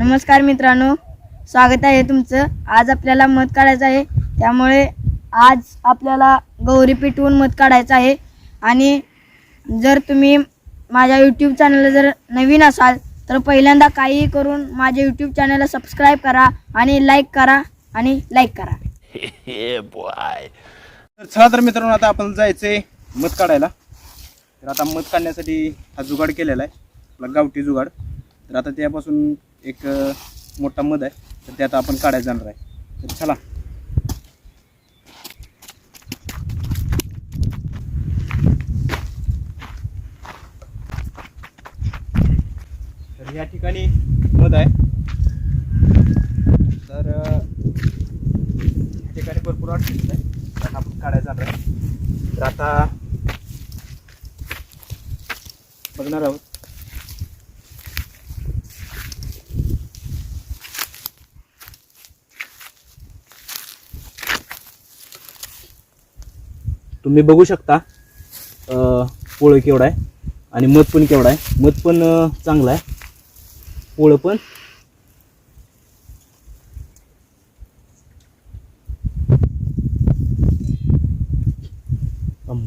नमस्कार मित्रांनो स्वागत आहे तुमचं. आज आपल्याला मध काढायचं आहे. त्यामुळे आज आपल्याला गौरी पेटवून मध काढायचं आहे. आणि जर तुम्ही माझ्या यूट्यूब चॅनलला जर नवीन असाल तर पहिल्यांदा काहीही करून माझ्या यूट्यूब चॅनलला सबस्क्राईब करा आणि लाईक करा आणि लाईक करा. तर चला तर मित्रांनो आता आपण जायचंय मध काढायला. तर आता मध काढण्यासाठी हा जुगाड केलेला आहे. आपला गावठी जुगाड. तर आता त्यापासून एक मोठा मध आहे. तर ते आता आपण काढायला जाणार आहे. तर चला. तर या ठिकाणी मध आहे. तर या ठिकाणी भरपूर अडचणीत आहे. तर आपण काढायला जाणार आहे. तर आता बघणार आहोत. तुम्ही बघू शकता पोळ पोळं केवढं आहे आणि मध पण केवढं आहे. मध पण चांगला चांगलं आहे. पोळं पण.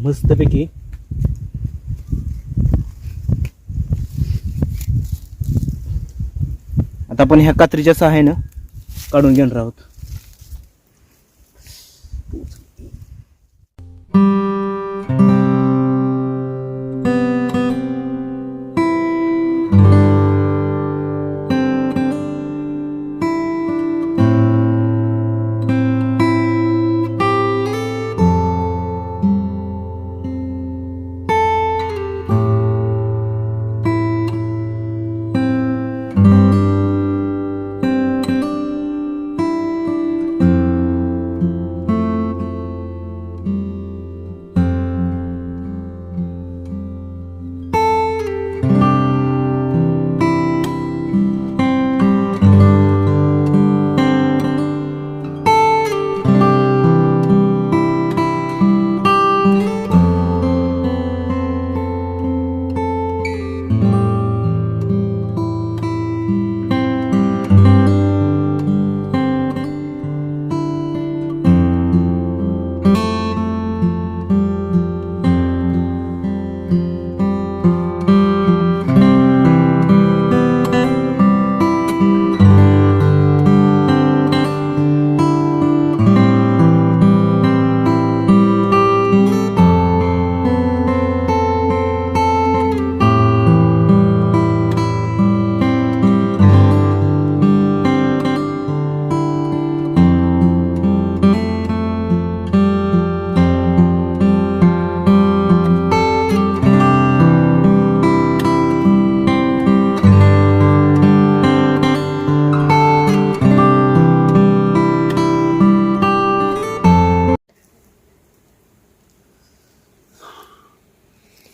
मस्तपैकी. आता आपण ह्या कात्रीच्या सहाय्यानं काढून घेणार आहोत.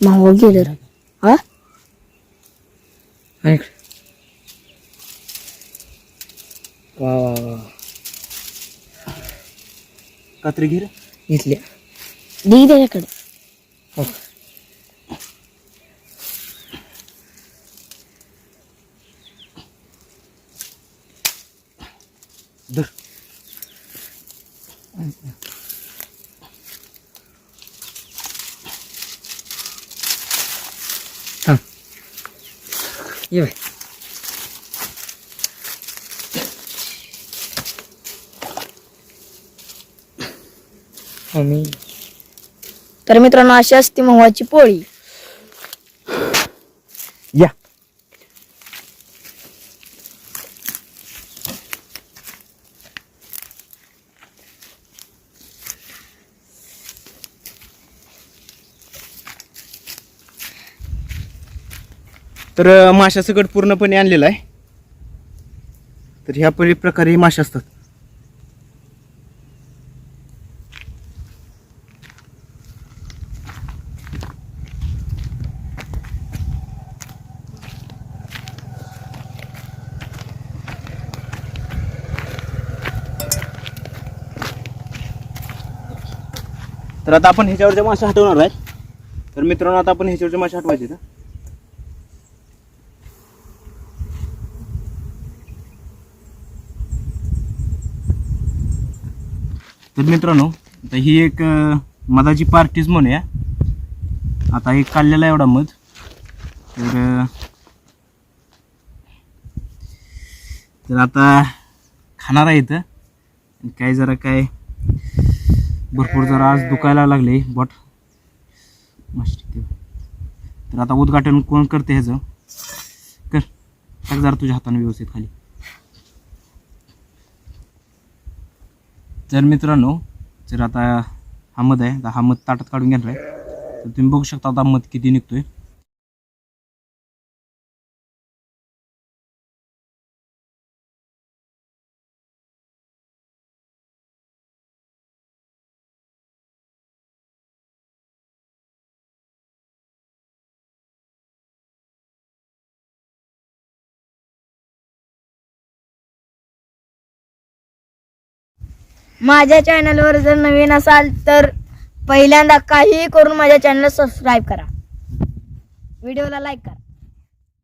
मागो गेलं हा वा वा वा. कात्री घे रे. घेतल्या. दे त्याच्याकडे. धर. ये बाय तर मित्रांनो अशी असते मोहाची पोळी या तर अं, माशा पूर्णपणे आणलेला आहे. तर ह्या परी प्रकारे माशा असतात. तर आता आपण ह्याच्यावरच्या माशा हटवणार आहे. तर मित्रांनो आता आपण ह्याच्यावरच्या माशा हटवायचे ना तर मित्रांनो आता ही एक मधाची पार्टीच म्हणूया आता एक काढलेला एवढा मध. तर तर आता खाणार आहे इथं. आणि काय जरा काय भरपूर जरा आज दुखायला लागले बॉट. मस्त तर आता उद्घाटन कोण करते ह्याचं? कर. जरा तुझ्या हाताने व्यवस्थित खाली. तर मित्रांनो जर आता हा मध आहे तर हा मध ताटात काढून घेणार आहे. तर तुम्ही बघू शकता आता मध किती निघतोय. माझ्या चॅनलवर जर नवीन असाल तर पहिल्यांदा काहीही करून माझ्या चॅनलला सबस्क्राईब करा. व्हिडिओला लाईक करा.